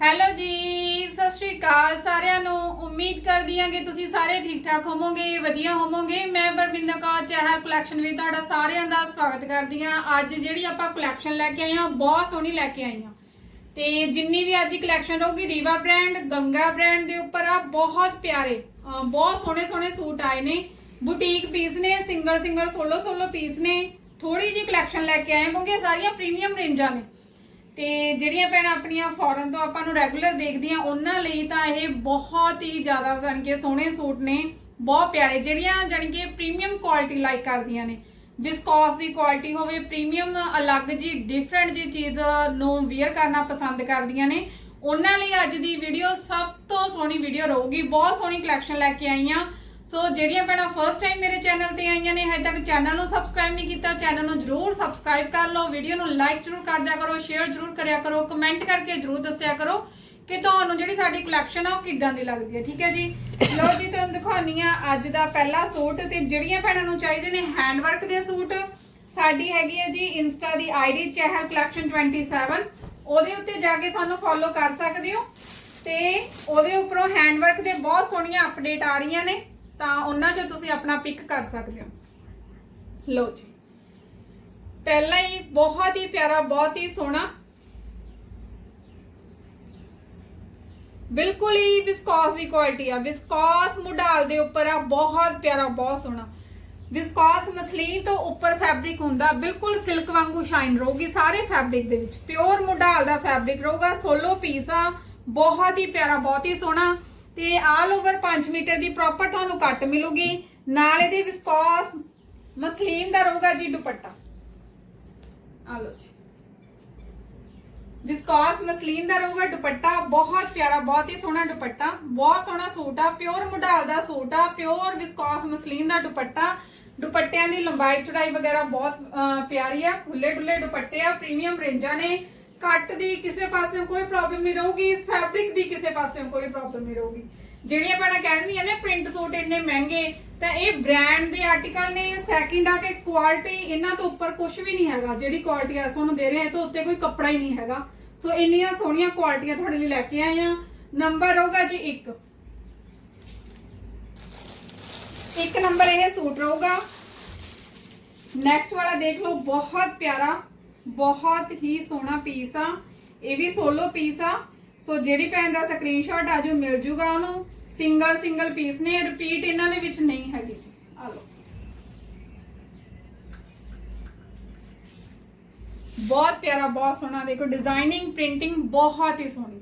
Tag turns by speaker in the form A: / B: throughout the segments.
A: Hello ਜੀ, ਸਤਿ ਸ਼੍ਰੀ ਅਕਾਲ ਸਾਰਿਆਂ ਨੂੰ। ਉਮੀਦ ਕਰਦੀ ਹਾਂ ਕਿ ਤੁਸੀਂ ਸਾਰੇ ਠੀਕ ਠਾਕ ਹੋਵੋਗੇ, ਵਧੀਆ ਹੋਵੋਗੇ। ਮੈਂ ਪਰਵਿੰਦਰ ਕੌਰ, ਚਹਿਲ ਕਲੈਕਸ਼ਨ ਵਿੱਚ ਤੁਹਾਡਾ ਸਾਰਿਆਂ ਦਾ ਸਵਾਗਤ ਕਰਦੀ ਹਾਂ। ਅੱਜ ਜਿਹੜੀ ਆਪਾਂ ਕਲੈਕਸ਼ਨ ਲੈ ਕੇ ਆਏ ਹਾਂ ਬਹੁਤ ਸੋਹਣੀ ਲੈ ਕੇ ਆਈ ਹਾਂ। ਤੇ ਜਿੰਨੀ ਵੀ ਅੱਜ ਦੀ ਕਲੈਕਸ਼ਨ ਰਹੂਗੀ ਰੀਵਾ ਬ੍ਰਾਂਡ ਗੰਗਾ ਬ੍ਰਾਂਡ ਦੇ ਉੱਪਰ ਆ, ਬਹੁਤ ਪਿਆਰੇ ਬਹੁਤ ਸੋਹਣੇ ਸੋਹਣੇ ਸੂਟ ਆਏ ਨੇ। ਬੁਟੀਕ ਪੀਸ ਨੇ single single solo solo piece ਨੇ। ਥੋੜੀ ਜਿਹੀ ਕਲੈਕਸ਼ਨ ਲੈ ਕੇ ਆਏ ਹਾਂ, ਕਿਉਂਕਿ ਇਹ ਸਾਰੀਆਂ ਪ੍ਰੀਮੀਅਮ ਰੇਂਜਾਂ ਨੇ। ਤੇ ਜਿਹੜੀਆਂ ਭੈਣਾਂ ਆਪਣੀਆਂ ਫੋਰਨ ਤੋਂ ਆਪਾਂ ਨੂੰ ਰੈਗੂਲਰ ਦੇਖਦੀਆਂ, ਉਹਨਾਂ ਲਈ ਤਾਂ ਇਹ ਬਹੁਤ ਹੀ ਜ਼ਿਆਦਾ ਜਾਣੀ ਕਿ ਸੋਹਣੇ ਸੂਟ ਨੇ, ਬਹੁਤ ਪਿਆਰੇ, ਜਿਹੜੀਆਂ ਜਾਣੀ ਕਿ ਪ੍ਰੀਮੀਅਮ ਕੁਆਲਿਟੀ ਲਾਈਕ ਕਰਦੀਆਂ ਨੇ। ਵਿਸਕੋਸ ਦੀ ਕੁਆਲਿਟੀ ਹੋਵੇ ਪ੍ਰੀਮੀਅਮ ਅਲੱਗ ਜੀ ਡਿਫਰੈਂਟ ਜੀ ਚੀਜ਼ ਨੂੰ ਵੇਅਰ ਕਰਨਾ ਪਸੰਦ ਕਰਦੀਆਂ ਨੇ। ਉਹਨਾਂ ਲਈ ਅੱਜ ਦੀ ਵੀਡੀਓ ਸਭ ਤੋਂ ਸੋਹਣੀ ਵੀਡੀਓ ਰਹੂਗੀ। ਬਹੁਤ ਸੋਹਣੀ ਕਲੈਕਸ਼ਨ ਲੈ ਕੇ ਆਈ ਹਾਂ ਸੋ ਜਿਹੜੀਆਂ ਭੈਣਾਂ ਫਰਸਟ ਟਾਈਮ ਮੇਰੇ ਚੈਨਲ ਤੇ ਆਈਆਂ ਨੇ, ਹਜੇ ਤੱਕ ਚੈਨਲ ਨੂੰ ਸਬਸਕ੍ਰਾਈਬ ਨਹੀਂ ਕੀਤਾ ਚੈਨਲ ਨੂੰ ਜਰੂਰ ਸਬਸਕ੍ਰਾਈਬ ਕਰ ਲਓ ਵੀਡੀਓ ਨੂੰ ਲਾਈਕ ਜਰੂਰ ਕਰ ਦਿਆ ਕਰੋ ਸ਼ੇਅਰ ਜਰੂਰ ਕਰਿਆ ਕਰੋ ਕਮੈਂਟ ਕਰਕੇ ਜਰੂਰ ਦੱਸਿਆ ਕਰੋ ਕਿ ਤੁਹਾਨੂੰ ਜਿਹੜੀ ਸਾਡੀ ਕਲੈਕਸ਼ਨ ਆ, ਉਹ ਕਿੱਦਾਂ ਦੀ ਲੱਗਦੀ ਹੈ, ਠੀਕ ਹੈ ਜੀ? ਲਓ ਜੀ, ਤੁਹਾਨੂੰ ਦਿਖਾਉਣੀ ਆ ਅੱਜ ਦਾ ਪਹਿਲਾ ਸੂਟ ਤੇ ਜਿਹੜੀਆਂ ਭੈਣਾਂ ਨੂੰ ਚਾਹੀਦੇ ਨੇ ਹੈਂਡਵਰਕ ਦੇ ਸੂਟ, ਸਾਡੀ ਹੈਗੀ ਹੈ ਜੀ ਇੰਸਟਾ ਦੀ ਆਈਡੀ ਚਹਿਲ ਕਲੈਕਸ਼ਨ 27 ਉਹਦੇ ਉੱਤੇ ਜਾ ਕੇ ਸਾਨੂੰ ਫੋਲੋ ਕਰ ਸਕਦੇ ਹੋ ਤੇ ਉਹਦੇ ਉੱਪਰੋਂ ਹੈਂਡਵਰਕ ਦੇ ਬਹੁਤ ਸੋਹਣੀਆਂ ਅਪਡੇਟ ਆ ਰਹੀਆਂ ਨੇ। ਤਾਂ ਉਹਨਾਂ 'ਚੋਂ ਤੁਸੀਂ ਆਪਣਾ ਪਿਕ ਕਰ ਸਕਦੇ ਹੋ। ਲਓ ਜੀ। ਪਹਿਲਾ ਹੀ ਬਹੁਤ ਹੀ ਪਿਆਰਾ, ਬਹੁਤ ਹੀ ਸੋਹਣਾ। ਬਿਲਕੁਲ ਹੀ ਵਿਸਕੋਸ ਦੀ ਕੁਆਲਿਟੀ ਆ। ਵਿਸਕੋਸ ਮੁਡਾਲ ਦੇ ਉੱਪਰ ਆ, ਬਹੁਤ ਪਿਆਰਾ, ਬਹੁਤ ਸੋਹਣਾ। ਵਿਸਕੋਸ ਮਸਲੀਨ ਤੋਂ ਉੱਪਰ ਫੈਬਰਿਕ ਹੁੰਦਾ, ਬਿਲਕੁਲ ਸਿਲਕ ਵਾਂਗੂ ਸ਼ਾਈਨ ਰਹੂਗੀ ਸਾਰੇ ਫੈਬਰਿਕ ਦੇ ਵਿੱਚ। ਪਿਓਰ ਮੁਡਾਲ ਦਾ ਫੈਬਰਿਕ ਰਹੂਗਾ ਸੋਲੋ ਪੀਸ ਆ, ਬਹੁਤ ਹੀ ਪਿਆਰਾ, ਬਹੁਤ ਹੀ ਸੋਹਣਾ। ਤੇ ਆਲ ਓਵਰ 5 ਮੀਟਰ ਦੀ ਪ੍ਰੋਪਰ ਤੁਹਾਨੂੰ ਕੱਟ ਮਿਲੂਗੀ। ਨਾਲ ਇਹਦੇ ਵਿਸਕੋਸ ਮਸਲੀਨ ਦਾ ਰਹੂਗਾ ਜੀ ਦੁਪੱਟਾ। ਆ ਲਓ ਜੀ। ਵਿਸਕੋਸ ਮਸਲੀਨ ਦਾ ਰਹੂਗਾ ਦੁਪੱਟਾ। ਬਹੁਤ ਪਿਆਰਾ ਬਹੁਤ ਹੀ ਸੋਹਣਾ ਦੁਪੱਟਾ। ਬਹੁਤ ਸੋਹਣਾ ਸੂਟ ਆ। ਪਿਓਰ ਮੁਢਾਲ ਦਾ ਸੂਟ ਆ। ਪਿਓਰ ਵਿਸਕੋਸ ਮਸਲੀਨ ਦਾ ਦੁਪੱਟਾ। ਦੁਪੱਟਿਆਂ ਦੀ ਲੰਬਾਈ ਚੌੜਾਈ ਵਗੈਰਾ ਬਹੁਤ ਅਹ, ਪਿਆਰੀ ਆ। ਖੁੱਲੇ ਡੁੱਲੇ ਦੁਪੱਟੇ ਆ। ਪ੍ਰੀਮੀਅਮ ਰੇਂਜਾਂ ਨੇ। ਕੱਟ ਦੀ ਕਿਸੇ ਪਾਸਿਓਂ ਕੋਈ ਪ੍ਰੋਬਲਮ ਨਹੀਂ ਰਹੂਗੀ ਫੈਬਰਿਕ ਦੀ ਕਿਸੇ ਪਾਸਿਓਂ ਕੋਈ ਪ੍ਰੋਬਲਮ ਨਹੀਂ ਰਹੂਗੀ। ਜਿਹੜੀਆਂ ਭੈਣਾਂ ਕਹਿੰਦੀਆਂ ਨੇ ਪ੍ਰਿੰਟ ਸੂਟ ਇੰਨੇ ਮਹਿੰਗੇ, ਤਾਂ ਇਹ ਬ੍ਰਾਂਡ ਦੇ ਆਰਟੀਕਲ ਨੇ ਸੈਕਿੰਡ ਆ ਕੇ ਕੁਆਲਿਟੀ ਇਹਨਾਂ ਤੋਂ ਉੱਪਰ ਕੁਝ ਵੀ ਨਹੀਂ ਹੈਗਾ। ਜਿਹੜੀ ਕੁਆਲਿਟੀ ਆ ਤੁਹਾਨੂੰ ਦੇ ਰਹੇ ਆ ਇਹ ਉੱਤੇ ਕੋਈ ਕੱਪੜਾ ਹੀ ਨਹੀਂ ਹੈਗਾ। ਸੋ ਇੰਨੀਆਂ ਸੋਹਣੀਆਂ ਕੁਆਲਿਟੀਆਂ ਤੁਹਾਡੇ ਲਈ ਲੈ ਕੇ ਆਏ ਆ ਨੰਬਰ ਹੋਗਾ ਜੀ 1 ਇੱਕ ਨੰਬਰ ਇਹ ਸੂਟ ਰਹੂਗਾ। ਨੈਕਸਟ ਵਾਲਾ ਦੇਖ ਲਓ, ਬਹੁਤ ਪਿਆਰਾ। ਬਹੁਤ ਹੀ ਸੋਹਣਾ ਪੀਸ ਆ। ਇਹ ਵੀ ਸੋਲੋ ਪੀਸ ਆ। ਸੋ ਜਿਹੜੀ ਭੈਣ ਦਾ ਸਕਰੀਨਸ਼ਾਟ ਆ, ਜੋ ਮਿਲ ਜੂਗਾ ਉਹਨੂੰ। ਸਿੰਗਲ ਸਿੰਗਲ ਪੀਸ ਨੇ। ਰਿਪੀਟ ਇਹਨਾਂ ਦੇ ਵਿੱਚ ਨਹੀਂ ਹੈਗੀ ਜੀ। ਆ ਲਓ। ਬਹੁਤ ਪਿਆਰਾ, ਬਹੁਤ ਸੋਹਣਾ। ਦੇਖੋ ਡਿਜ਼ਾਈਨਿੰਗ ਪ੍ਰਿੰਟਿੰਗ ਬਹੁਤ ਹੀ ਸੋਹਣੀ।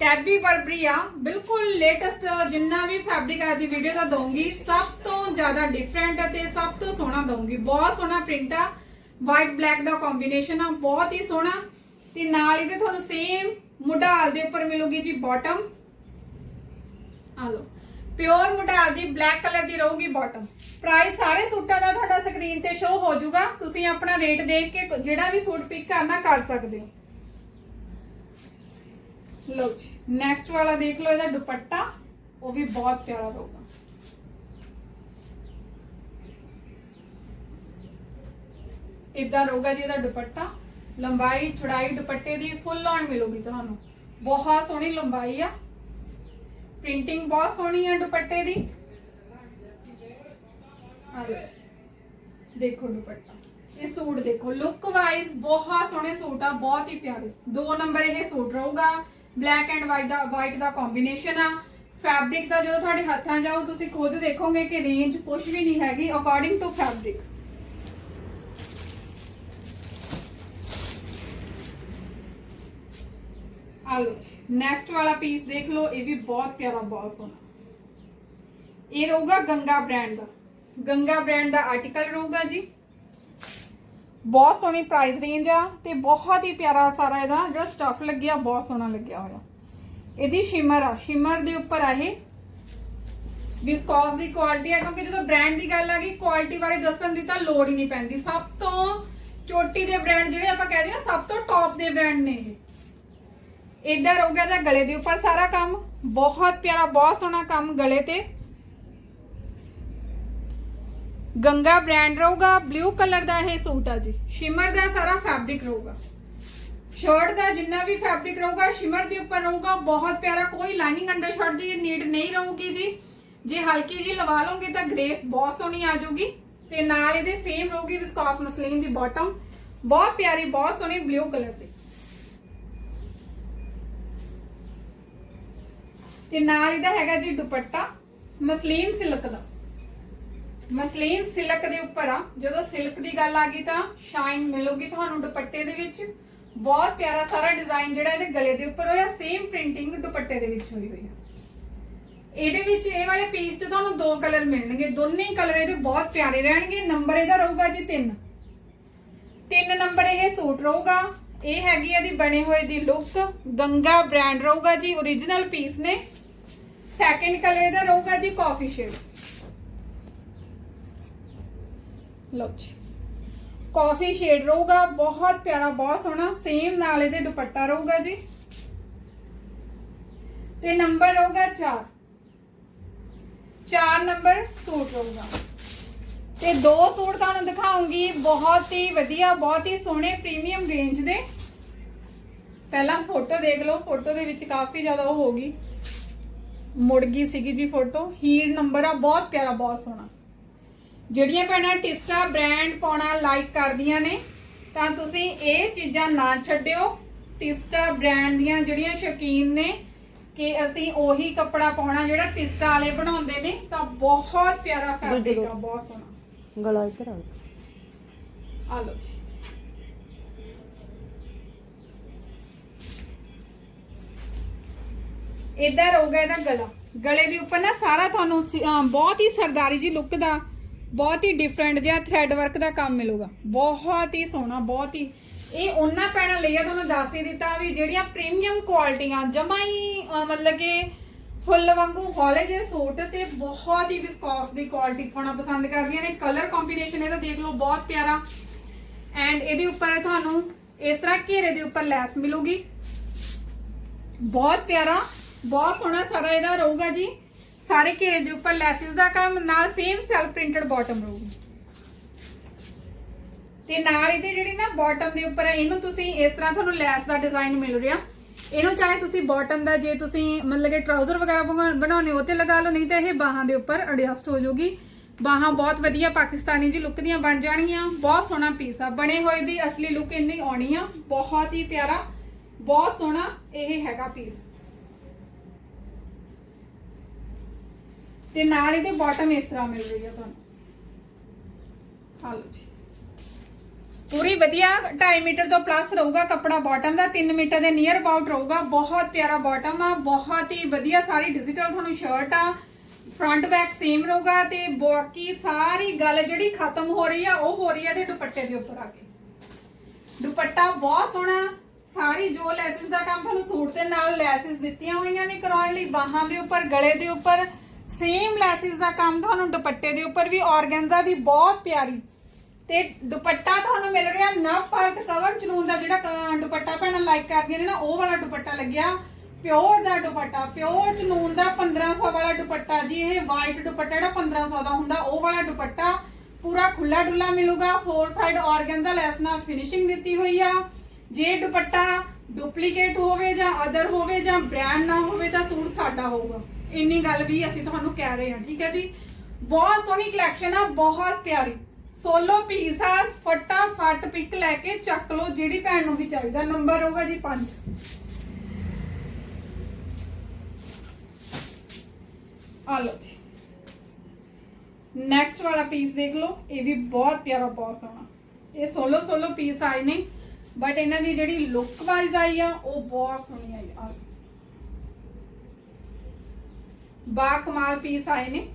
A: ਟੈਬੀ ਬਰਬਰੀ ਆ। ਬਿਲਕੁਲ ਲੇਟੈਸਟ ਜਿੰਨਾ ਵੀ ਫੈਬਰਿਕ ਆ ਦੀ ਵੀਡੀਓ ਦਾ ਦਊਂਗੀ। ਸਭ ਤੋਂ ਜ਼ਿਆਦਾ ਡਿਫਰੈਂਟ ਅਤੇ ਸਭ ਤੋਂ ਸੋਹਣਾ ਦਊਂਗੀ। ਬਹੁਤ ਸੋਹਣਾ ਪ੍ਰਿੰਟ ਆ। ਵਾਈਟ ਬਲੈਕ ਦਾ ਕੰਬੀਨੇਸ਼ਨ ਆ, ਬਹੁਤ ਹੀ ਸੋਹਣਾ। ਤੇ ਨਾਲ ਇਹਦੇ ਤੁਹਾਨੂੰ ਸੇਮ ਮੁਢਾਲ ਦੇ ਉੱਪਰ ਮਿਲੂਗੀ ਜੀ ਬਾਟਮ ਆ ਲਓ ਪਿਓਰ ਮੁਢਾਲ ਦੀ ਬਲੈਕ ਕਲਰ ਦੀ ਰਹੂਗੀ ਬਾਟਮ ਪ੍ਰਾਈਸ ਸਾਰੇ ਸੂਟਾਂ ਦਾ ਤੁਹਾਡਾ ਸਕਰੀਨ ਤੇ ਸ਼ੋ ਹੋ ਜਾਊਗਾ। ਤੁਸੀਂ ਆਪਣਾ ਰੇਟ ਦੇਖ ਕੇ ਜਿਹੜਾ ਵੀ ਸੂਟ ਪਿਕ ਕਰਨਾ ਕਰ ਸਕਦੇ ਹੋ। ਲਓ ਜੀ ਨੈਕਸਟ ਵਾਲਾ ਦੇਖ ਲਓ, ਇਹਦਾ ਦੁਪੱਟਾ, ਉਹ ਵੀ ਬਹੁਤ ਪਿਆਰਾ ਰਹੂਗਾ। ਇਦਾਂ ਰਹੂਗਾ ਜੀ ਇਹਦਾ ਦੁਪੱਟਾ। ਲੰਬਾਈ, ਚੌੜਾਈ, ਦੁਪੱਟੇ ਦੀ ਫੁੱਲ ਔਨ ਮਿਲੂਗੀ ਤੁਹਾਨੂੰ। ਬਹੁਤ ਸੋਹਣੀ ਲੰਬਾਈ ਆ। ਪ੍ਰਿੰਟਿੰਗ ਬਹੁਤ ਸੋਹਣੀ ਆ ਦੁਪੱਟੇ ਦੀ। ਦੇਖੋ ਦੁਪੱਟਾ। ਇਹ ਸੂਟ ਦੇਖੋ। ਲੁੱਕ ਵਾਈਜ਼ ਬਹੁਤ ਸੋਹਣੇ ਸੂਟ ਆ, ਬਹੁਤ ਹੀ ਪਿਆਰੇ। ਦੋ ਨੰਬਰ ਇਹ ਸੂਟ ਰਹੂਗਾ। ਬਲੈਕ ਐਂਡ ਵਾਈਟ ਦਾ ਵਾਈਟ ਦਾ ਕੰਬੀਨੇਸ਼ਨ ਆ। ਫੈਬਰਿਕ ਦਾ ਜਦੋਂ ਤੁਹਾਡੇ ਹੱਥਾਂ ਜਾਊ ਤੁਸੀਂ ਖੁਦ ਦੇਖੋਗੇ ਕਿ ਰੇਂਜ ਕੁਝ ਵੀ ਨਹੀਂ ਹੈਗੀ ਅਕੋਰਡਿੰਗ ਟੂ ਫੈਬਰਿਕ ਆ ਲਓ ਜੀ। ਨੈਕਸਟ ਵਾਲਾ ਪੀਸ ਦੇਖ ਲਓ, ਇਹ ਵੀ ਬਹੁਤ ਪਿਆਰਾ ਬਹੁਤ ਸੋਹਣਾ। ਇਹ ਰਹੂਗਾ ਗੰਗਾ ਬ੍ਰਾਂਡ ਦਾ। ਗੰਗਾ ਬ੍ਰਾਂਡ ਦਾ ਆਰਟੀਕਲ ਰਹੂਗਾ ਜੀ। ਬਹੁਤ ਸੋਹਣੀ ਪ੍ਰਾਈਸ ਰੇਂਜ ਆ ਤੇ ਬਹੁਤ ਹੀ ਪਿਆਰਾ ਸਾਰਾ ਇਹਦਾ ਜਿਹੜਾ ਸਟਫ ਲੱਗਿਆ, ਬਹੁਤ ਸੋਹਣਾ ਲੱਗਿਆ ਹੋਇਆ। ਇਹਦੀ ਸ਼ਿਮਰ ਆ। ਸ਼ਿਮਰ ਦੇ ਉੱਪਰ ਆ ਇਹ। ਵਿਸਕੋਸ ਦੀ ਕੁਆਲਿਟੀ ਆ, ਕਿਉਂਕਿ ਜਦੋਂ ਬ੍ਰਾਂਡ ਦੀ ਗੱਲ ਆ ਗਈ ਕੁਆਲਿਟੀ ਬਾਰੇ ਦੱਸਣ ਦੀ ਤਾਂ ਲੋੜ ਹੀ ਨਹੀਂ ਪੈਂਦੀ। ਸਭ ਤੋਂ ਚੋਟੀ ਦੇ ਬ੍ਰਾਂਡ ਜਿਹੜੇ ਆਪਾਂ ਕਹਿੰਦੇ ਆ ਸਭ ਤੋਂ ਟੌਪ ਦੇ ਬ੍ਰਾਂਡ ਨੇ ਇਹ। ਇਧਰ ਹੋ ਗਿਆ ਤਾਂ ਗਲੇ ਦੇ ਉੱਪਰ ਸਾਰਾ ਕੰਮ। ਬਹੁਤ ਪਿਆਰਾ, ਬਹੁਤ ਸੋਹਣਾ ਕੰਮ ਗਲੇ ਤੇ। ਗੰਗਾ ਬ੍ਰਾਂਡ ਰਹੂਗਾ ਬਲੂ ਕਲਰ ਦਾ ਇਹ ਸੂਟ ਆ ਜੀ। ਸ਼ਿਮਰ ਦਾ ਸਾਰਾ ਫੈਬਰਿਕ ਰਹੂਗਾ। ਸ਼ਰਟ ਦਾ ਜਿੰਨਾ ਵੀ ਫੈਬਰਿਕ ਰਹੂਗਾ ਸ਼ਿਮਰ ਦੇ ਉੱਪਰ ਰਹੂਗਾ। ਬਹੁਤ ਪਿਆਰਾ, ਕੋਈ ਲਾਈਨਿੰਗ ਅੰਡਰ ਸ਼ਰਟ ਦੀ ਨੀਡ ਨਹੀਂ ਰਹੂਗੀ ਜੀ। ਜੇ ਹਲਕੀ ਜੀ ਲਵਾ ਲਓਗੇ ਤਾਂ ਗ੍ਰੇਸ ਬਹੁਤ ਸੋਹਣੀ ਆ ਜਾਊਗੀ। ਤੇ ਨਾਲ ਇਹਦੇ ਸੇਮ ਰਹੂਗੀ ਵਿਸਕੋਸ ਮਸਲੀਨ ਦੀ ਬਾਟਮ ਬਹੁਤ ਪਿਆਰੀ, ਬਹੁਤ ਸੋਹਣੀ ਬਲੂ ਕਲਰ ਦੀ। ਤੇ ਨਾਲ ਇਹਦਾ ਹੈਗਾ ਜੀ ਦੁਪੱਟਾ, ਮਸਲੀਨ ਸਿਲਕ ਦਾ। ਮਸਲੀਨ ਸਿਲਕ ਦੇ ਉੱਪਰ ਆ। ਜਦੋਂ ਸਿਲਕ ਦੀ ਗੱਲ ਆ ਗਈ ਤਾਂ ਸ਼ਾਈਨ ਮਿਲੂਗੀ ਤੁਹਾਨੂੰ ਦੁਪੱਟੇ ਦੇ ਵਿੱਚ। ਬਹੁਤ ਪਿਆਰਾ ਸਾਰਾ ਡਿਜ਼ਾਈਨ ਜਿਹੜਾ ਇਹਦੇ ਗਲੇ ਦੇ ਉੱਪਰ ਹੋਇਆ ਸੇਮ ਪ੍ਰਿੰਟਿੰਗ ਦੁਪੱਟੇ ਦੇ ਵਿੱਚ ਹੋਈ ਹੋਈ ਆ। ਇਹਦੇ ਵਿੱਚ ਇਹ ਵਾਲੇ ਪੀਸ 'ਚ ਤੁਹਾਨੂੰ ਦੋ ਕਲਰ ਮਿਲਣਗੇ। ਦੋਨੇ ਕਲਰ ਇਹਦੇ ਬਹੁਤ ਪਿਆਰੇ ਰਹਿਣਗੇ। ਨੰਬਰ ਇਹਦਾ ਰਹੂਗਾ ਜੀ 3 ਤਿੰਨ ਨੰਬਰ ਇਹ ਸੂਟ ਰਹੂਗਾ। ਇਹ ਹੈਗੀ ਇਹਦੀ ਬਣੇ ਹੋਏ ਦੀ ਲੁੱਕ ਗੰਗਾ ਬ੍ਰਾਂਡ ਰਹੂਗਾ ਜੀ origignal ਪੀਸ ਨੇ। ਸੈਕਿੰਡ ਕਲਰ ਇਹਦਾ ਰਹੂਗਾ ਜੀ ਕਾਫੀ ਸ਼ੇਡ ਲਓ ਜੀ। ਕਾਫੀ ਸ਼ੇਡ ਰਹੂਗਾ, ਬਹੁਤ ਪਿਆਰਾ, ਬਹੁਤ ਸੋਹਣਾ ਸੇਮ ਨਾਲ ਇਹਦੇ ਦੁਪੱਟਾ ਰਹੂਗਾ ਜੀ। ਤੇ ਨੰਬਰ ਰਹੂਗਾ 4 4 ਨੰਬਰ ਸੂਟ ਰਹੂਗਾ। ਤੇ ਦੋ ਸੂਟ ਤੁਹਾਨੂੰ ਦਿਖਾਉਂਗੀ, ਬਹੁਤ ਹੀ ਵਧੀਆ, ਬਹੁਤ ਹੀ ਸੋਹਣੇ ਪ੍ਰੀਮੀਅਮ ਰੇਂਜ ਦੇ। ਪਹਿਲਾਂ ਫੋਟੋ ਦੇਖ ਲਓ ਫੋਟੋ ਦੇ ਵਿੱਚ ਕਾਫੀ ਜ਼ਿਆਦਾ ਉਹ ਹੋ ਗਈ। ਮੁੜ ਗਈ ਸੀਗੀ ਜੀ ਫੋਟੋ ਹੀਰ ਨੰਬਰ ਆ ਬਹੁਤ ਪਿਆਰਾ ਬਹੁਤ ਸੋਹਣਾ। ਜਿਹੜੀਆਂ ਭੈਣਾਂ ਟਿਸਟਾ ਬ੍ਰਾਂਡ ਪਾਉਣਾ ਲਾਈਕ ਕਰਦੀਆਂ ਨੇ ਤਾਂ ਤੁਸੀਂ ਇਹ ਚੀਜ਼ਾਂ ਨਾ ਛੱਡਿਓ। ਟਿਸਟਾ ਬ੍ਰਾਂਡ ਦੀਆਂ ਜਿਹੜੀਆਂ ਸ਼ੌਕੀਨ ਨੇ ਕਿ ਅਸੀਂ ਉਹੀ ਕੱਪੜਾ ਪਾਉਣਾ ਜਿਹੜਾ ਟਿਸਟਾ ਵਾਲੇ ਬਣਾਉਂਦੇ ਨੇ ਤਾਂ ਬਹੁਤ ਪਿਆਰਾ ਫੈਬਰਿਕ ਆ ਬਹੁਤ ਸੋਹਣਾ।
B: ਗਲਾ ਇੱਧਰ ਆ।
A: ਆ ਲਓ ਜੀ। ਇਧਰ ਰਹੂਗਾ ਇਹਦਾ ਗਲਾ। ਗਲੇ ਦੇ ਉੱਪਰ ਨਾ ਸਾਰਾ ਤੁਹਾਨੂੰ ਸੀ- ਅਮ ਬਹੁਤ ਹੀ ਸਰਦਾਰੀ ਜੀ ਲੁੱਕ ਦਾ ਬਹੁਤ ਹੀ ਡਿਫਰੈਂਟ ਜਿਹਾ ਥ੍ਰੈਡ ਵਰਕ ਦਾ ਕੰਮ ਮਿਲੂਗਾ। ਬਹੁਤ ਹੀ ਸੋਹਣਾ ਬਹੁਤ ਹੀ। ਇਹ ਉਹਨਾਂ ਪੈਣਾ ਲਈ ਆ ਤੁਹਾਨੂੰ ਦੱਸ ਹੀ ਦਿੱਤਾ ਵੀ ਜਿਹੜੀਆਂ ਪ੍ਰੀਮੀਅਮ ਕੁਆਲਿਟੀਆਂ ਜਮਾ ਹੀ ਅਹ, ਮਤਲਬ ਕਿ ਫੁੱਲ ਵਾਂਗੂ ਹੌਲੇ ਜਿਹੇ ਸੂਟ ਤੇ ਬਹੁਤ ਹੀ ਵਿਸਕੋਸ ਦੀ ਕੁਆਲਿਟੀ ਪਾਉਣਾ ਪਸੰਦ ਕਰਦੀਆਂ ਨੇ। ਕਲਰ ਕੰਬੀਨੇਸ਼ਨ ਇਹਦਾ ਦੇਖ ਲਓ ਬਹੁਤ ਪਿਆਰਾ। ਐਂਡ ਇਹਦੇ ਉੱਪਰ ਤੁਹਾਨੂੰ ਇਸ ਤਰ੍ਹਾਂ ਘੇਰੇ ਦੇ ਉੱਪਰ ਲੈਸ ਮਿਲੂਗੀ। ਬਹੁਤ ਪਿਆਰਾ। ਬਹੁਤ ਸੋਹਣਾ ਸਾਰਾ ਇਹਦਾ ਰਹੂਗਾ ਜੀ। ਸਾਰੇ ਘੇਰੇ ਦੇ ਉੱਪਰ ਲੈਸਿਸ ਦਾ ਕੰਮ, ਨਾਲ ਸੇਮ ਸੈਲਫ ਪ੍ਰਿੰਟਡ ਬਾਟਮ ਰਹੂਗੀ। ਤੇ ਨਾਲ ਇਹਦੇ ਜਿਹੜੀ ਨਾ ਬਾਟਮ ਦੇ ਉੱਪਰ ਹੈ, ਇਹਨੂੰ ਤੁਸੀਂ ਇਸ ਤਰ੍ਹਾਂ ਤੁਹਾਨੂੰ ਲੈਸ ਦਾ ਡਿਜ਼ਾਈਨ ਮਿਲ ਰਿਹਾ। ਇਹਨੂੰ ਚਾਹੇ ਤੁਸੀਂ ਬਾਟਮ ਦਾ, ਜੇ ਤੁਸੀਂ ਮਤਲਬ ਕਿ ਟਰਾਊਜ਼ਰ ਵਗੈਰਾ ਬਣਾਉਣੇ ਹੋ ਤੇ ਲਗਾ ਲਓ, ਨਹੀਂ ਤਾਂ ਇਹ ਬਾਹਾਂ ਦੇ ਉੱਪਰ ਐਡਜਸਟ ਹੋ ਜਾਊਗੀ। ਬਾਹਾਂ ਬਹੁਤ ਵਧੀਆ ਪਾਕਿਸਤਾਨੀ ਜੀ ਲੁੱਕ ਦੀਆਂ ਬਣ ਜਾਣਗੀਆਂ। ਬਹੁਤ ਸੋਹਣਾ ਪੀਸ ਆ। ਬਣੇ ਹੋਏ ਦੀ ਅਸਲੀ ਲੁੱਕ ਇੰਨੀ ਆਉਣੀ ਆ। ਬਹੁਤ ਹੀ ਪਿਆਰਾ, ਬਹੁਤ ਸੋਹਣਾ ਇਹ ਹੈਗਾ ਪੀਸ ਤੇ ਨਾਲ ਇਹਦੇ ਬਾਟਮ ਇਸ ਤਰ੍ਹਾਂ ਮਿਲ ਰਹੀ ਆ ਤੁਹਾਨੂੰ। ਆ ਲਓ ਜੀ। ਪੂਰੀ ਵਧੀਆ 2.5 ਮੀਟਰ ਤੋਂ ਪਲੱਸ ਰਹੂਗਾ ਕੱਪੜਾ ਬਾਟਮ ਦਾ 3 ਮੀਟਰ ਦੇ ਨੀਅਰ ਅਬਾਊਟ ਰਹੂਗਾ। ਬਹੁਤ ਪਿਆਰਾ ਬਾਟਮ ਆ, ਬਹੁਤ ਹੀ ਵਧੀਆ ਸਾਰੀ ਡਿਜੀਟਲ ਤੁਹਾਨੂੰ ਸ਼ਰਟ ਆ। ਫਰੰਟ ਬੈਕ ਸੇਮ ਰਹੂਗਾ ਤੇ ਬਾਕੀ ਸਾਰੀ ਗੱਲ ਜਿਹੜੀ ਖਤਮ ਹੋ ਰਹੀ ਆ, ਉਹ ਹੋ ਰਹੀ ਆ ਤੇ ਦੁਪੱਟੇ ਦੇ ਉੱਪਰ ਆ ਕੇ। ਦੁਪੱਟਾ ਬਹੁਤ ਸੋਹਣਾ, ਸਾਰੀ ਜੋ ਲੈਸਿਸ ਦਾ ਕੰਮ ਤੁਹਾਨੂੰ ਸੂਟ ਦੇ ਨਾਲ ਲੈਸਿਸ ਦਿੱਤੀਆਂ ਹੋਈਆਂ ਨੇ ਕਰਾਉਣ ਲਈ, ਬਾਹਾਂ ਦੇ ਉੱਪਰ, ਗਲੇ ਦੇ ਉੱਪਰ। ਸੇਮ ਲੈਸਿਸ ਦਾ ਕੰਮ ਤੁਹਾਨੂੰ ਦੁਪੱਟੇ ਦੇ ਉੱਪਰ ਵੀ ਔਰਗੈਂਜ਼ਾ ਦੀ ਬਹੁਤ ਪਿਆਰੀ। ਤੇ ਦੁਪੱਟਾ ਤੁਹਾਨੂੰ ਮਿਲ ਰਿਹਾ ਨਵ ਪਰਤ ਕਵਰ, ਜਨੂਨ ਦਾ ਜਿਹੜਾ ਦੁਪੱਟਾ ਭੈਣਾਂ ਲਾਈਕ ਕਰਦੀਆਂ ਨੇ ਨਾ, ਉਹ ਵਾਲਾ ਦੁਪੱਟਾ ਲੱਗਿਆ। ਪਿਓਰ ਦਾ ਦੁਪੱਟਾ ਪਿਓਰ ਜਨੂਨ ਦਾ 1500 ਵਾਲਾ ਦੁਪੱਟਾ ਜੀ, ਇਹ ਵਾਈਟ ਦੁਪੱਟਾ ਜਿਹੜਾ 1500 ਦਾ ਹੁੰਦਾ, ਉਹ ਵਾਲਾ ਦੁਪੱਟਾ ਪੂਰਾ ਖੁੱਲਾ ਡੁੱਲਾ ਮਿਲੂਗਾ। ਫੋਰ ਸਾਈਡ ਔਰਗੈਂਜ਼ਾ ਲੈਸ ਨਾਲ ਫਿਨਿਸ਼ਿੰਗ ਦਿੱਤੀ ਹੋਈ ਆ। ਜੇ ਦੁਪੱਟਾ ਡੁਪਲੀਕੇਟ ਹੋਵੇ ਜਾਂ ਅਦਰ ਹੋਵੇ ਜਾਂ ਬ੍ਰਾਂਡ ਨਾ ਹੋਵੇ ਤਾਂ ਸੂਟ ਸਾਡਾ ਹੋਊਗਾ। ਇੰਨੀ ਗੱਲ ਵੀ ਅਸੀਂ ਤੁਹਾਨੂੰ ਕਹਿ ਰਹੇ ਹਾਂ, ਠੀਕ ਹੈ ਜੀ? ਬਹੁਤ ਸੋਹਣੀ ਕਲੈਕਸ਼ਨ ਆ, ਬਹੁਤ ਪਿਆਰੀ। ਸੋਲੋ ਪੀਸ ਆ, ਫਟਾਫਟ ਪਿਕ ਲੈ ਕੇ ਚੱਕ ਲਓ, ਜਿਹੜੀ ਭੈਣ ਨੂੰ ਵੀ ਚਾਹੀਦਾ। ਨੰਬਰ ਹੋਊਗਾ ਜੀ 5 ਆ ਲਓ ਜੀ। ਨੈਕਸਟ ਵਾਲਾ ਪੀਸ ਦੇਖ ਲਓ, ਇਹ ਵੀ ਬਹੁਤ ਪਿਆਰਾ, ਬਹੁਤ ਸੋਹਣਾ। ਇਹ ਸੋਲੋ ਸੋਲੋ ਪੀਸ ਆਏ ਨੇ ਬਟ ਇਹਨਾਂ ਦੀ ਜਿਹੜੀ ਲੁੱਕ ਵਾਈਜ਼ ਆਈ ਆ, ਉਹ ਬਹੁਤ ਸੋਹਣੀ ਆਈ ਆ। ਬਾ ਕਮਾਲ ਪੀਸ ਆਏ ਨੇ।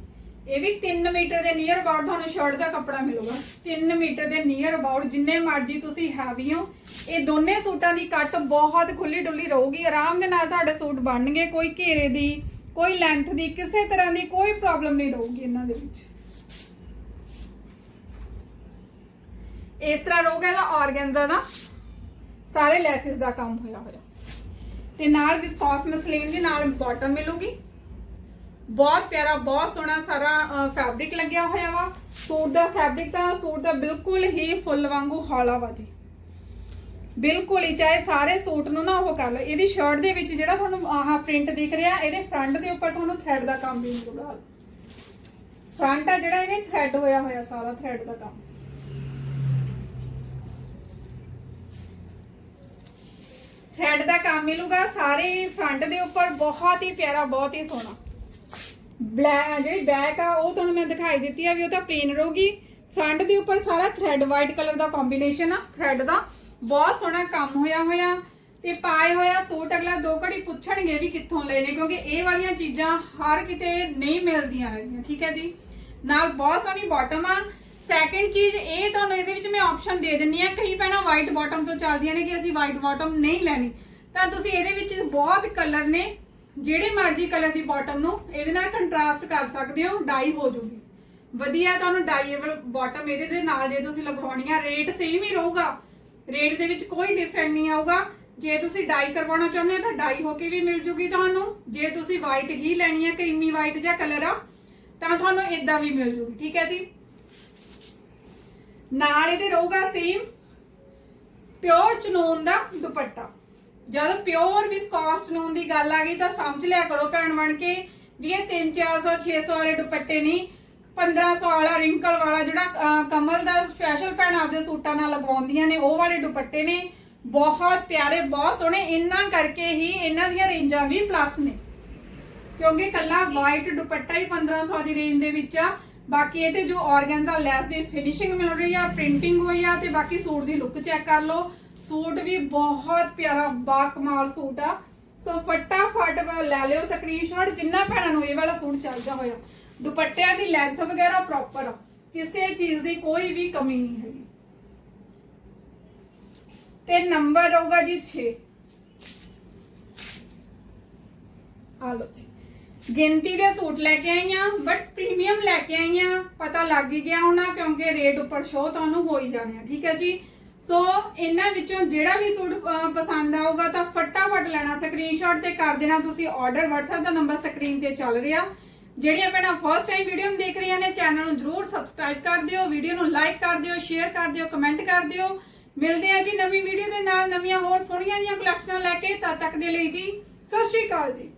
A: ਇਹ ਵੀ 3 ਮੀਟਰ ਦੇ ਨੀਅਰ ਅਬਾਊਟ ਤੁਹਾਨੂੰ ਸ਼ਰਟ ਦਾ ਕੱਪੜਾ ਮਿਲੂਗਾ। 3 ਮੀਟਰ ਦੇ ਨੀਅਰ ਅਬਾਊਟ ਜਿੰਨੇ ਮਰਜ਼ੀ ਤੁਸੀਂ ਹੈਵੀ ਹੋ। ਇਹ ਦੋਨੇ ਸੂਟਾਂ ਦੀ ਕੱਟ ਬਹੁਤ ਖੁੱਲੀ ਡੁੱਲੀ ਰਹੂਗੀ। ਆਰਾਮ ਦੇ ਨਾਲ ਤੁਹਾਡੇ ਸੂਟ ਬਣਨਗੇ। ਕੋਈ ਘੇਰੇ ਦੀ, ਕੋਈ ਲੈਂਥ ਦੀ, ਕਿਸੇ ਤਰ੍ਹਾਂ ਦੀ ਕੋਈ ਪ੍ਰੋਬਲਮ ਨਹੀਂ ਰਹੂਗੀ ਇਹਨਾਂ ਦੇ ਵਿੱਚ। ਇਸ ਤਰ੍ਹਾਂ ਰਹੂਗਾ ਇਹਦਾ ਆਰਗੈਂਜ਼ਾ ਦਾ। ਸਾਰੇ ਲੈਸਿਸ ਦਾ ਕੰਮ ਹੋਇਆ ਹੋਇਆ। ਤੇ ਨਾਲ ਵਿਸਕੋਸ ਮਸਲੀਨ ਦੀ ਨਾਲ ਬਾਟਮ ਮਿਲੂਗੀ। ਬਹੁਤ ਪਿਆਰਾ, ਬਹੁਤ ਸੋਹਣਾ ਸਾਰਾ ਫੈਬਰਿਕ ਲੱਗਿਆ ਹੋਇਆ ਵਾ। ਸੂਟ ਦਾ ਫੈਬਰਿਕ ਤਾਂ, ਸੂਟ ਦਾ ਬਿਲਕੁਲ ਹੀ ਫੁੱਲ ਵਾਂਗੂ ਹੌਲਾ ਵਾ ਜੀ। ਬਿਲਕੁਲ ਹੀ, ਚਾਹੇ ਸਾਰੇ ਸੂਟ ਨੂੰ ਨਾ ਉਹ ਕਰ ਲਓ। ਇਹਦੀ ਸ਼ਰਟ ਦੇ ਵਿੱਚ ਜਿਹੜਾ ਤੁਹਾਨੂੰ ਆਹ ਪ੍ਰਿੰਟ ਦਿਖ ਰਿਹਾ, ਇਹਦੇ ਫਰੰਟ ਦੇ ਉੱਪਰ ਤੁਹਾਨੂੰ ਥ੍ਰੈਡ ਦਾ ਕੰਮ ਵੀ ਮਿਲੂਗਾ। ਫਰੰਟ ਆ ਜਿਹੜਾ ਇਹ ਥ੍ਰੈਡ ਹੋਇਆ ਹੋਇਆ, ਸਾਰਾ ਥ੍ਰੈਡ ਦਾ ਕੰਮ। ਥ੍ਰੈਡ ਦਾ ਕੰਮ ਮਿਲੂਗਾ, ਸਾਰੇ ਫਰੰਟ ਦੇ ਉੱਪਰ ਬਹੁਤ ਹੀ ਪਿਆਰਾ, ਬਹੁਤ ਹੀ ਸੋਹਣਾ। ਬਲੈਕ ਜਿਹੜੀ ਬੈਕ ਆ, ਉਹ ਤੁਹਾਨੂੰ ਮੈਂ ਦਿਖਾਈ ਦਿੱਤੀ ਆ ਵੀ ਉਹ ਤਾਂ ਪਲੇਨ ਰਹੂਗੀ। ਫਰੰਟ ਦੇ ਉੱਪਰ ਸਾਰਾ ਥ੍ਰੈਡ ਵਾਈਟ ਕਲਰ ਦਾ ਕੰਬੀਨੇਸ਼ਨ ਆ ਥ੍ਰੈਡ ਦਾ। ਬਹੁਤ ਸੋਹਣਾ ਕੰਮ ਹੋਇਆ ਹੋਇਆ। ਤੇ ਪਾਏ ਹੋਇਆ ਸੂਟ ਅਗਲਾ ਦੋ ਘੜੀ ਪੁੱਛਣਗੇ ਵੀ ਕਿੱਥੋਂ ਲਏ ਨੇ, ਕਿਉਂਕਿ ਇਹ ਵਾਲੀਆਂ ਚੀਜ਼ਾਂ ਹਰ ਕਿਤੇ ਨਹੀਂ ਮਿਲਦੀਆਂ ਹੈਗੀਆਂ, ਠੀਕ ਹੈ ਜੀ? ਨਾਲ ਬਹੁਤ ਸੋਹਣੀ ਬਾਟਮ ਆ। ਸੈਕੰਡ ਚੀਜ਼ ਇਹ ਤੁਹਾਨੂੰ ਇਹਦੇ ਵਿੱਚ ਮੈਂ ਆਪਸ਼ਨ ਦੇ ਦਿੰਨੀ ਆ, ਕਈ ਭੈਣਾਂ ਵਾਈਟ ਬਾਟਮ ਤੋਂ ਚੱਲਦੀਆਂ ਨੇ ਕਿ ਅਸੀਂ ਵਾਈਟ ਬਾਟਮ ਨਹੀਂ ਲੈਣੀ। ਤਾਂ ਤੁਸੀਂ ਇਹਦੇ ਵਿੱਚ ਬਹੁਤ ਕਲਰ ਨੇ। ਜਿਹੜੇ ਮਰਜ਼ੀ ਕਲਰ ਦੀ ਬਾਟਮ ਨੂੰ ਇਹਦੇ ਨਾਲ ਕੰਟਰਾਸਟ ਕਰ ਸਕਦੇ ਹੋ ਡਾਈ ਹੋ ਜੂਗੀ। ਵਧੀਆ ਤੁਹਾਨੂੰ ਡਾਈਏਬਲ ਬਾਟਮ ਇਹਦੇ ਦੇ ਨਾਲ ਜੇ ਤੁਸੀਂ ਲਗਵਾਉਣੀ ਆ ਰੇਟ ਸੇਮ ਹੀ ਰਹੂਗਾ। ਰੇਟ ਦੇ ਵਿੱਚ ਕੋਈ ਡਿਫਰੈਂਟ ਨਹੀਂ ਆਊਗਾ। ਜੇ ਤੁਸੀਂ ਡਾਈ ਕਰਵਾਉਣਾ ਚਾਹੁੰਦੇ ਹੋ ਤਾਂ ਡਾਈ ਹੋ ਕੇ ਵੀ ਮਿਲ ਜੂਗੀ ਤੁਹਾਨੂੰ। ਜੇ ਤੁਸੀਂ ਵਾਈਟ ਹੀ ਲੈਣੀ ਹੈ ਕਰੀਮੀ ਵਾਈਟ ਜਾਂ ਕਲਰ ਆ, ਤਾਂ ਤੁਹਾਨੂੰ ਇਦਾਂ ਵੀ ਮਿਲ ਜੂਗੀ, ਠੀਕ ਹੈ ਜੀ? ਨਾਲ ਇਹਦੇ ਰਹੂਗਾ ਸੇਮ ਪਿਓਰ ਚਨੋਨ ਦਾ ਦੁਪੱਟਾ। ਜਦ ਪਿਓਰ ਵਿਸਕੋਸ ਚਨੂਨ ਦੀ ਗੱਲ ਆ ਗਈ ਤਾਂ ਸਮਝ ਲਿਆ ਕਰੋ ਭੈਣ ਬਣ ਕੇ ਵੀ ਇਹ 3 400 600 ਵਾਲੇ ਦੁਪੱਟੇ ਨਹੀਂ 1500 ਵਾਲਾ ਰਿੰਕਲ ਵਾਲਾ ਜਿਹੜਾ ਕਮਲ ਦਾ ਸਪੈਸ਼ਲ ਭੈਣ ਆਪਦੇ ਸੂਟਾਂ ਨਾਲ ਲਗਵਾਉਂਦੀਆਂ ਨੇ, ਉਹ ਵਾਲੇ ਦੁਪੱਟੇ ਨੇ। ਬਹੁਤ ਪਿਆਰੇ, ਬਹੁਤ ਸੋਹਣੇ, ਇੰਨਾ ਕਰਕੇ ਹੀ ਇਹਨਾਂ ਦੀਆਂ ਰੇਂਜਾਂ ਵੀ ਪਲੱਸ ਨੇ। ਕਿਉਂਕਿ ਕੱਲਾ ਵਾਈਟ ਦੁਪੱਟਾ ਹੀ 1500 ਦੀ ਰੇਂਜ ਦੇ ਵਿੱਚ ਆ। ਬਾਕੀ ਇਹ ਤੇ ਜੋ ਦਾ ਲੈਸ ਦੀ ਫਿਨਿਸ਼ਿੰਗ ਮਿਲ ਰਹੀ ਆ ਪ੍ਰਿੰਟਿੰਗ ਹੋਈ ਆ ਤੇ ਬਾਕੀ ਸੂਟ ਦੀ ਲੁੱਕ ਚੈੱਕ ਕਰ ਲਓ। ਸੂਟ ਵੀ ਬਹੁਤ ਪਿਆਰਾ ਬਾ ਕਮਾਲ ਸੂਟ ਆ। ਸੋ ਫਟਾਫਟ ਲੈ ਲਿਓ ਸਕਰੀਨਸ਼ਾਟ ਜਿੰਨਾ ਭੈਣਾਂ ਨੂੰ ਇਹ ਵਾਲਾ ਸੂਟ ਚਾਹੀਦਾ ਹੋਇਆ। ਦੁਪੱਟਿਆਂ ਦੀ ਲੈਂਥ ਵਗੈਰਾ ਪ੍ਰੋਪਰ ਆ। ਕਿਸੇ ਚੀਜ਼ ਦੀ ਕੋਈ ਵੀ ਕਮੀ ਨਹੀਂ ਹੈਗੀ। ਤੇ ਨੰਬਰ ਰਹੂਗਾ ਜੀ 6 ਆ ਲਓ ਜੀ। ਗਿਣਤੀ ਦੇ ਸੂਟ ਲੈ ਕੇ ਆਈ ਆ ਬਟ ਪ੍ਰੀਮੀਅਮ ਲੈ ਕੇ ਆਈ ਆ ਪਤਾ ਲੱਗ ਹੀ ਗਿਆ ਹੋਣਾ ਕਿਉਂਕਿ ਰੇਟ ਉੱਪਰ ਸ਼ੋ ਤੁਹਾਨੂੰ ਹੋ ਹੀ ਜਾਣੇ ਆ। ਠੀਕ ਹੈ ਜੀ? ਸੋ ਇਹਨਾਂ ਵਿੱਚੋਂ ਜਿਹੜਾ ਵੀ ਸੂਟ ਪਸੰਦ ਆਊਗਾ ਤਾਂ ਫਟਾਫਟ ਲੈਣਾ। ਸਕਰੀਨਸ਼ਾਟ ਤੇ ਕਰ ਦੇਣਾ ਤੁਸੀਂ ਆਰਡਰ WhatsApp ਦਾ ਨੰਬਰ ਸਕਰੀਨ ਤੇ ਚੱਲ ਰਿਹਾ। ਜਿਹੜੀਆਂ ਭੈਣਾਂ ਫਸਟ ਟਾਈਮ ਵੀਡੀਓ ਨੂੰ ਦੇਖ ਰਹੀਆਂ ਨੇ ਚੈਨਲ ਨੂੰ ਜਰੂਰ ਸਬਸਕ੍ਰਾਈਬ ਕਰ ਦਿਓ। ਵੀਡੀਓ ਨੂੰ ਲਾਈਕ ਕਰ ਦਿਓ ਸ਼ੇਅਰ ਕਰ ਦਿਓ ਕਮੈਂਟ ਕਰ ਦਿਓ। ਮਿਲਦੇ ਆ ਜੀ ਨਵੀਂ ਵੀਡੀਓ ਦੇ ਨਾਲ ਨਵੀਆਂ ਹੋਰ ਸੋਹਣੀਆਂ ਜੀਆਂ ਕਲੈਕਸ਼ਨਾਂ ਲੈ ਕੇ। ਤਦ ਤੱਕ ਦੇ ਲਈ ਜੀ, ਸਤਿ ਸ਼੍ਰੀ ਅਕਾਲ ਜੀ।